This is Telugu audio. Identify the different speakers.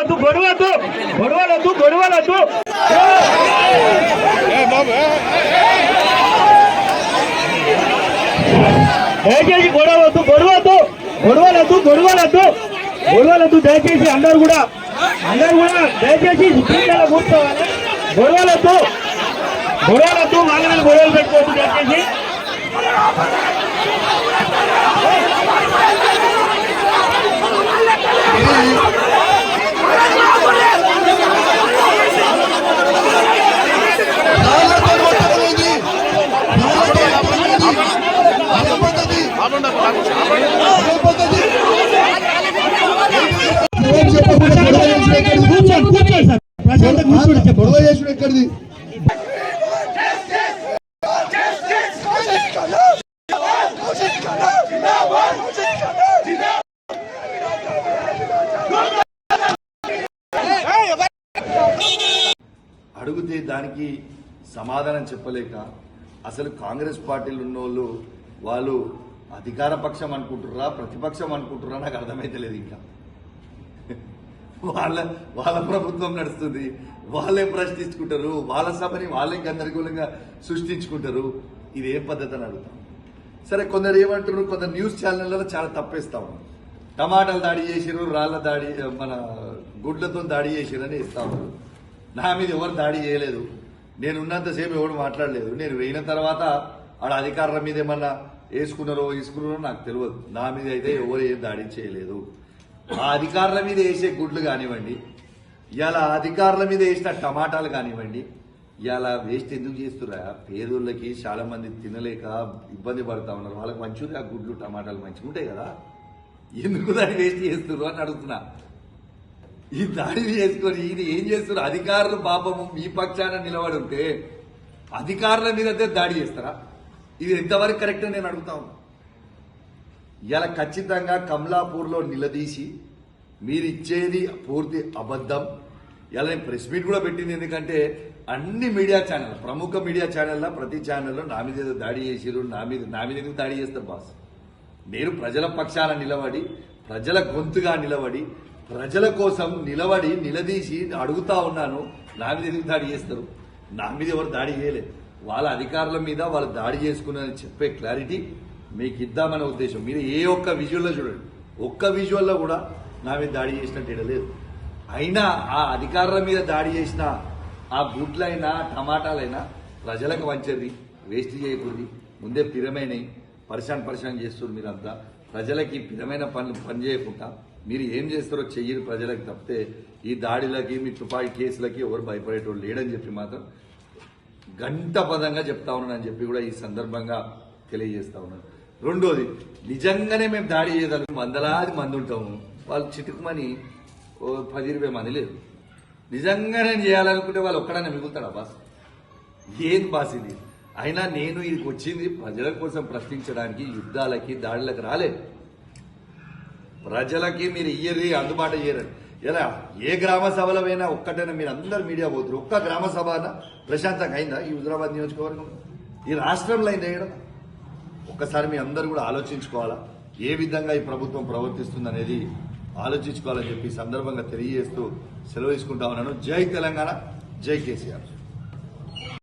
Speaker 1: గొడవలొద్దు గొడవద్దు గొడవలొద్దు గొడవలొద్దు. దయచేసి గొడవద్దు గొడవద్దు గొడవలొద్దు గొడవలొద్దు. గొడవలొద్దు దయచేసి అందరు కూడా అందరు కూడా దయచేసి స్పీకర్లో కూర్చోవాలి. గొడవలొద్దు గొడవలొద్దు వాళ్ళ మీద గొడవలు పెట్టుకోవచ్చు దయచేసి.
Speaker 2: గొడవ చేసుడు ఎక్కడిది?
Speaker 3: అడిగితే దానికి సమాధానం చెప్పలేక అసలు కాంగ్రెస్ పార్టీలు ఉన్నోళ్ళు వాళ్ళు అధికార పక్షం అనుకుంటుర్రా ప్రతిపక్షం అనుకుంటుర్రా నాకు అర్థమైతలేదు ఇంకా. వాళ్ళ వాళ్ళ ప్రభుత్వం నడుస్తుంది. వాళ్ళే ప్రశ్నించుకుంటారు. వాళ్ళ సభని వాళ్ళే గందరగోళంగా సృష్టించుకుంటారు. ఇది ఏం పద్ధతి అని అడుగుతాం. సరే కొందరు ఏమంటారు కొందరు న్యూస్ ఛానళ్ళలో చాలా తప్పేస్తా. ఉన్నారు టమాటాలు దాడి చేసిరు రాళ్ళ దాడి మన గుడ్లతో దాడి చేసిరని ఇస్తా. ఉన్నారు నా మీద ఎవరు దాడి చేయలేదు. నేను ఉన్నంతసేపు ఎవరు మాట్లాడలేదు. నేను పోయిన తర్వాత ఆడ అధికారుల మీద ఏమన్నా వేసుకున్నారో వేసుకున్నారో నాకు తెలియదు. నా మీద అయితే ఎవరు ఏం దాడి చేయలేదు. ఆ అధికారుల మీద వేసే గుడ్లు కానివ్వండి ఇలా అధికారుల మీద వేసిన టమాటాలు కానివ్వండి ఇలా వేస్ట్ ఎందుకు చేస్తురా పేదోళ్ళకి చాలా మంది తినలేక ఇబ్బంది పడతా ఉన్నారు. వాళ్ళకి మంచిది ఆ గుడ్లు టమాటాలు మంచిగా ఉంటాయి కదా. ఎందుకు దాన్ని వేస్ట్ చేస్తున్నారు అని అడుగుతున్నా. ఈ దాడిని చేసుకొని ఇది ఏం చేస్తున్నారు? అధికారులు పాపము మీ పక్షాన నిలబడి ఉంటే అధికారుల మీద దాడి చేస్తారా? ఇది ఎంతవరకు కరెక్ట్ నేను అడుగుతా ఉన్నా. ఇలా ఖచ్చితంగా కమలాపూర్లో నిలదీసి మీరు ఇచ్చేది పూర్తి అబద్ధం. ఇలా నేను ప్రెస్ మీట్ కూడా పెట్టింది ఎందుకంటే అన్ని మీడియా ఛానల్ ప్రముఖ మీడియా ఛానల్లో ప్రతి ఛానల్లో నా మీద దాడి చేసిరు నా మీద నా మీద ఎందుకు దాడి చేస్తారు బాస్? నేను ప్రజల పక్షాన నిలబడి ప్రజల గొంతుగా నిలబడి ప్రజల కోసం నిలబడి నిలదీసి అడుగుతా ఉన్నాను నా మీద ఎందుకు దాడి చేస్తారు? నా మీద ఎవరు దాడి చేయలేదు. వాళ్ళ అధికారుల మీద వాళ్ళు దాడి చేసుకున్నారని చెప్పే క్లారిటీ మీకు ఇద్దామనే ఉద్దేశం. మీరు ఏ ఒక్క విజువల్లో చూడండి. ఒక్క విజువల్లో కూడా నా మీద దాడి చేసినట్టు లేదు. అయినా ఆ అధికారుల మీద దాడి చేసిన ఆ గుడ్లైనా టమాటాలైనా ప్రజలకు మంచిది వేస్ట్ చేయకూడదు. ముందే పిరమైనవి పరిశాన్ పరిశాన్ చేస్తారు మీరంతా. ప్రజలకి పిరమైన పనులు పని చేయకుండా మీరు ఏం చేస్తారో చెయ్యరు ప్రజలకు తప్పితే ఈ దాడిలకి మీ తుపాయి కేసులకి ఎవరు భయపడేటోళ్ళు లేడని చెప్పి మాత్రం గంట పదంగా చెప్తా ఉన్నానని చెప్పి కూడా ఈ సందర్భంగా తెలియజేస్తా ఉన్నాను. రెండోది నిజంగానే మేము దాడి చేయగలం వందలాది మంది ఉంటాము వాళ్ళు చిటుకుమని ఓ పది ఇరవై మంది లేదు నిజంగా నేను చేయాలనుకుంటే వాళ్ళు ఒక్కడనే మిగులుతాడా బాస్? ఏది బాస్ ఇది? అయినా నేను ఇది వచ్చింది ప్రజల కోసం ప్రశ్నించడానికి యుద్ధాలకి దాడులకు రాలేదు. ప్రజలకి మీరు ఇయ్యరి అందుబాటు చేయరండి ఎలా? ఏ గ్రామ సభలమైనా ఒక్కటైనా మీరు అందరు మీడియా పోతున్నారు ఒక్క గ్రామ సభ అన్నా ప్రశాంతంగా అయిందా ఈ హుజరాబాద్ నియోజకవర్గం? ఈ రాష్ట్రంలో అయిందా వేయడం ఒక్కసారి మీ అందరూ కూడా ఆలోచించుకోవాలా. ఏ విధంగా ఈ ప్రభుత్వం ప్రవర్తిస్తుంది అనేది ఆలోచించుకోవాలని చెప్పి సందర్భంగా తెలియజేస్తూ సెలవు తీసుకుంటా ఉన్నాను. జై తెలంగాణ జై కేసీఆర్.